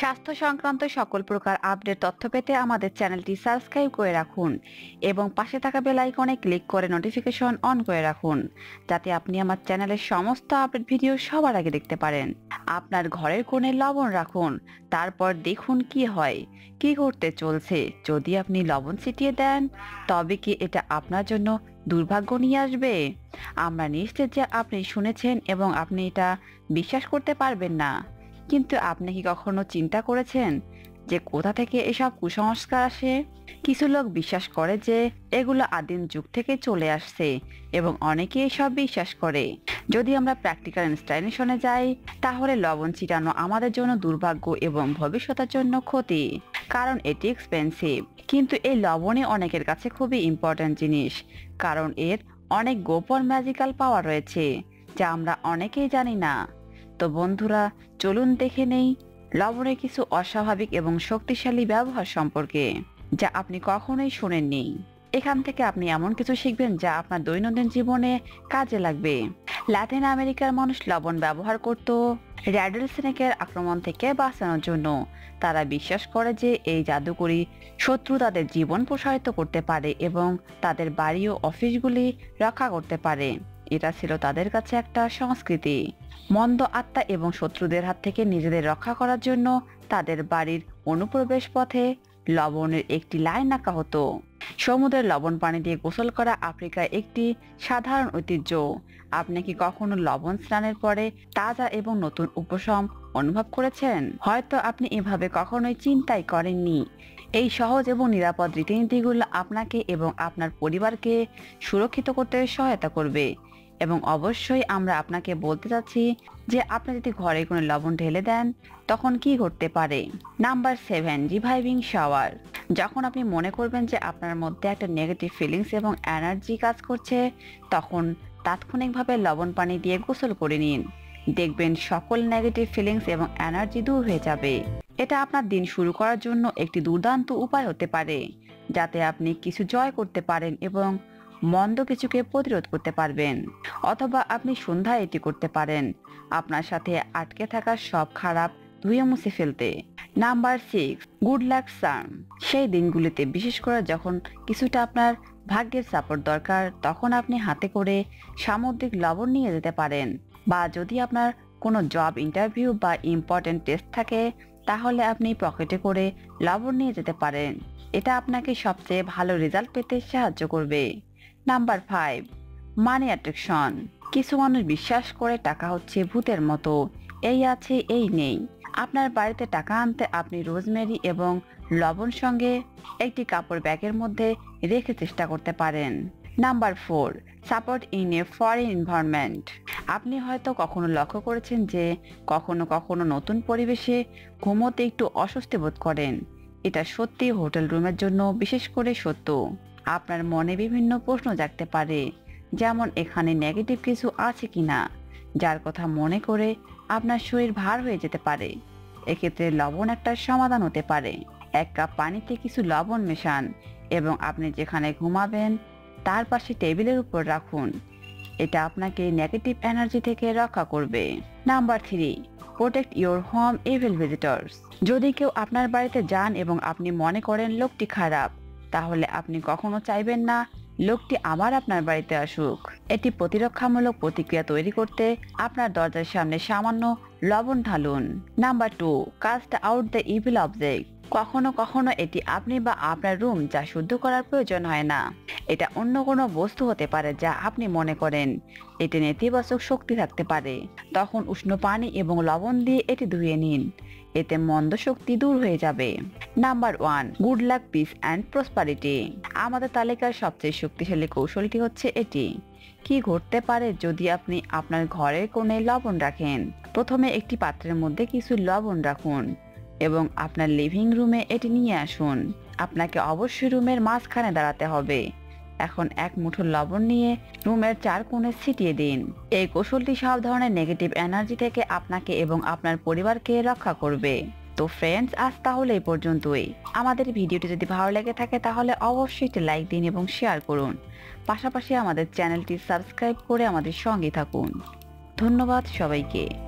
স্বাস্থ্য সংক্রান্ত সকল প্রকার আপডেট তথ্য পেতে আমাদের চ্যানেলটি সাবস্ক্রাইব করে রাখুন এবং পাশে থাকা বেল আইকনে ক্লিক করে নোটিফিকেশন অন করে রাখুন, যাতে আপনি আমার চ্যানেলের সমস্ত আপডেট ভিডিও সবার আগে দেখতে পারেন। আপনার ঘরের কোণে লবণ রাখুন, তারপর দেখুন কি হয়, কি করতে চলছে। যদি আপনি লবণ ছিটিয়ে দেন, তবে কি এটা আপনার জন্য দুর্ভাগ্য নিয়ে আসবে? আমরা নিশ্চিত যে আপনি শুনেছেন এবং আপনি এটা বিশ্বাস করতে পারবেন না। কিন্তু আপনি কি কখনো চিন্তা করেছেন যে কোথা থেকে এসব কুসংস্কার আসে? কিছু লোক বিশ্বাস করে যে এগুলো আদিম যুগ থেকে চলে আসছে এবং অনেকে এসব বিশ্বাস করে। যদি আমরা প্র্যাকটিক্যাল ইনস্টাইলেশনে যাই, তাহলে লবণ ছিটানো আমাদের জন্য দুর্ভাগ্য এবং ভবিষ্যতের জন্য ক্ষতি। কারণ এটি এক্সপেন্সিভ কিন্তু এই লবণই অনেকের কাছে খুবই ইম্পর্ট্যান্ট জিনিস। কারণ এর অনেক গোপন ম্যাজিক্যাল পাওয়ার রয়েছে, যা আমরা অনেকেই জানি না। তো বন্ধুরা, চলুন দেখে নেই লবণের কিছু অস্বাভাবিক এবং শক্তিশালী ব্যবহার সম্পর্কে, যা আপনি কখনোই শোনেননি। এখান থেকে আপনি এমন কিছু শিখবেন যা আপনার দৈনন্দিন জীবনে কাজে লাগবে। ল্যাটিন আমেরিকার মানুষ লবণ ব্যবহার করত র্যাডেল স্নেকের আক্রমণ থেকে বাঁচানোর জন্য। তারা বিশ্বাস করে যে এই জাদুকরি শত্রু তাদের জীবন প্রসারিত করতে পারে এবং তাদের বাড়ি ও অফিসগুলি রক্ষা করতে পারে। এটা ছিল তাদের কাছে একটা সংস্কৃতি। মন্দ আত্মা এবং শত্রুদের হাত থেকে নিজেদের রক্ষা করার জন্য তাদের বাড়ির অনুপ্রবেশ পথে লবণের একটি লাইন আঁকা হতো। সমুদ্রের লবণ পানি দিয়ে গোসল করা আফ্রিকায় একটি সাধারণ ঐতিহ্য। আপনি কি কখনো লবণ স্নানের পরে তাজা এবং নতুন উপশম অনুভব করেছেন? হয়তো আপনি এভাবে কখনোই চিন্তাই করেননি। এই সহজ এবং নিরাপদ রীতিনীতিগুলো আপনাকে এবং আপনার পরিবারকে সুরক্ষিত করতে সহায়তা করবে। এবং অবশ্যই আমরা আপনাকে বলতে চাচ্ছি যে আপনি যদি ঘরে কোনো লবণ ঢেলে দেন, তখন কি ঘটতে পারে? নাম্বার সেভেন রিভাইভিং শাওয়ার যখন আপনি মনে করবেন যে আপনার মধ্যে একটা নেগেটিভ ফিলিংস এবং এনার্জি কাজ করছে, তখন তাৎক্ষণিকভাবে লবণ পানি দিয়ে গোসল করে নিন। দেখবেন সকল নেগেটিভ ফিলিংস এবং এনার্জি দূর হয়ে যাবে। এটা আপনার দিন শুরু করার জন্য একটি দুর্দান্ত উপায় হতে পারে, যাতে আপনি কিছু জয় করতে পারেন এবং মন্দ কিছুকে প্রতিরোধ করতে পারবেন, অথবা আপনি সন্ধ্যায় এটি করতে পারেন। আপনার সাথে আটকে থাকা সব খারাপ ধুয়ে মুছে ফেলতে। নাম্বার সিক্স গুড লাক সার্ম সেই দিনগুলিতে বিশেষ করে যখন কিছুটা আপনার ভাগ্যের সাপোর্ট দরকার, তখন আপনি হাতে করে সামুদ্রিক লবণ নিয়ে যেতে পারেন, বা যদি আপনার কোনো জব ইন্টারভিউ বা ইম্পর্টেন্ট টেস্ট থাকে, তাহলে আপনি পকেটে করে লবণ নিয়ে যেতে পারেন। এটা আপনাকে সবচেয়ে ভালো রেজাল্ট পেতে সাহায্য করবে। নাম্বার ফাইভ মানি অ্যাট্রাকশন কিছু মানুষ বিশ্বাস করে টাকা হচ্ছে ভূতের মতো। এই আছে, এই নেই। আপনার বাড়িতে টাকা আনতে আপনি রোজমেরি এবং লবণ সঙ্গে একটি কাপড় ব্যাগের মধ্যে রেখে চেষ্টা করতে পারেন। Number four support in a foreign environment আপনি হয়তো কখনো লক্ষ্য করেছেন যে কখনো কখনো নতুন পরিবেশে ঘুমোতে একটু অস্বস্তি বোধ করেন। এটা সত্যি হোটেল রুমের জন্য বিশেষ করে সত্য। আপনার মনে বিভিন্ন প্রশ্ন জাগতে পারে, যেমন এখানে নেগেটিভ কিছু আছে কিনা, যার কথা মনে করে আপনার শরীর ভার হয়ে যেতে পারে। এক্ষেত্রে লবণ একটা সমাধান হতে পারে। এক কাপ পানিতে কিছু লবণ মেশান এবং আপনি যেখানে ঘুমাবেন, তার পাশে টেবিলের উপর রাখুন। এটা আপনাকে নেগেটিভ এনার্জি থেকে রক্ষা করবে। Number three protect your home evil visitors যদি কেউ আপনার বাড়িতে যান এবং আপনি মনে করেন লোকটি খারাপ তাহলে আপনি কখনো চাইবেন না লোকটি আবার আপনার বাড়িতে আসুক। এটি প্রতিরক্ষামূলক প্রতিক্রিয়া তৈরি করতে আপনার দরজার সামনে সামান্য লবণ ঢালুন। Number two, cast out the evil object. কখনো কখনো এটি আপনি বা আপনার রুম যা শুদ্ধ করার প্রয়োজন হয় না। এটা অন্য কোনো বস্তু হতে পারে যা আপনি মনে করেন। এতে নেতিবাচক শক্তি থাকতে পারে। তখন উষ্ণ পানি এবং লবণ দিয়ে এটি ধুয়ে নিন। এতে মন্দ শক্তি দূর হয়ে যাবে। Number one good luck peace and prosperity আমাদের তালিকার সবচেয়ে শক্তিশালী কৌশলটি হচ্ছে এটি। কি ঘটতে পারে যদি আপনি আপনার ঘরের কোণে লবণ রাখেন? প্রথমে একটি পাত্রের মধ্যে কিছু লবণ রাখুন এবং আপনার লিভিং রুমে এটি নিয়ে আসুন। আপনাকে অবশ্যই রুমের মাঝখানে দাঁড়াতে হবে। এখন এক মুঠো লবণ নিয়ে রুমের চার কোণে ছিটিয়ে দিন। এই কৌশলটি সব ধরনের নেগেটিভ এনার্জি থেকে আপনাকে এবং আপনার পরিবারকে রক্ষা করবে। তো ফ্রেন্ডস আজ তাহলে এই পর্যন্তই। আমাদের ভিডিওটি যদি ভালো লেগে থাকে তাহলে অবশ্যই একটি লাইক দিন এবং শেয়ার করুন। পাশাপাশি আমাদের চ্যানেলটি সাবস্ক্রাইব করে আমাদের সঙ্গে থাকুন। ধন্যবাদ সবাইকে।